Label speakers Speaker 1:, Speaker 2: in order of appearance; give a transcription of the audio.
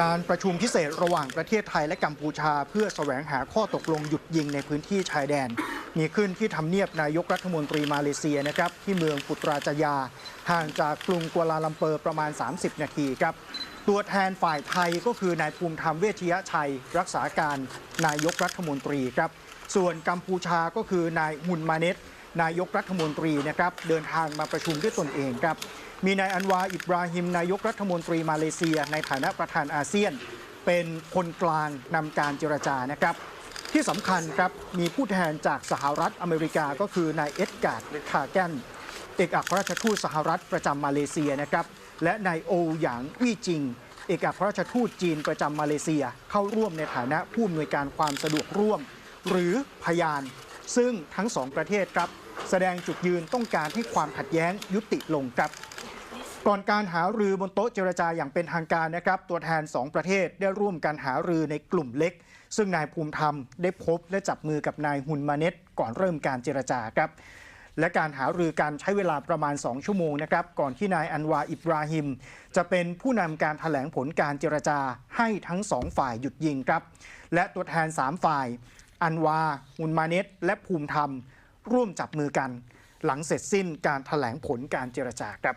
Speaker 1: การประชุมพิเศษระหว่างประเทศไทยและกัมพูชา เพื่อแสวงหาข้อตกลงหยุดยิงในพื้นที่ชายแดน มีขึ้นที่ทำเนียบนายกรัฐมนตรีมาเลเซียนะครับที่เมืองปุตราจยา ห่างจากกรุงกัวลาลัมเปอร์ประมาณ 30 นาทีครับ ตัวแทนฝ่ายไทยก็คือนายภูมิธรรมเวชยชัย รักษาการนายกรัฐมนตรีครับ ส่วนกัมพูชาก็คือนายฮุนมาเนต นายกรัฐมนตรีนะครับเดินทางมาประชุมด้วยตนเองครับมีนายอันวาอิบราฮิมนายกรัฐมนตรีมาเลเซีย ในฐานะประธานอาเซียน เป็นคนกลางนำการเจรจานะครับที่สำคัญครับมีผู้แทนจากสหรัฐอเมริกาก็คือนายเอ็ดการ์ดคาแกนเอกอัครราชทูตสหรัฐประจำมาเลเซียนะครับและนายโอหยางวี่จิงเอกอัครราชทูตจีนประจำมาเลเซียเข้าร่วมในฐานะผู้อำนวยการความสะดวกร่วม หรือพยาน ซึ่งทั้งสองประเทศครับแสดงจุดยืนต้องการให้ความขัดแย้งยุติลงครับ ก่อนการหารือบนโต๊ะเจรจาอย่างเป็นทางการนะครับ ตัวแทน 2 ประเทศได้ร่วมกันหารือในกลุ่มเล็ก ซึ่งนายภูมิธรรมได้พบและจับมือกับนายฮุนมาเน็ตก่อนเริ่มการเจรจาครับและการหารือการใช้เวลาประมาณ 2 ชั่วโมงนะครับ ก่อนที่นายอันวาอิบราฮิม จะเป็นผู้นำการถแถลงผลการเจรจาให้ทั้งสองฝ่ายหยุดยิงครับ และตัวแทน 3 ฝ่าย อันวาฮุนมาเน็ตและภูมิธรรม ร่วมจับมือกัน หลังเสร็จสิ้นการถแถลงผลการเจรจาครับ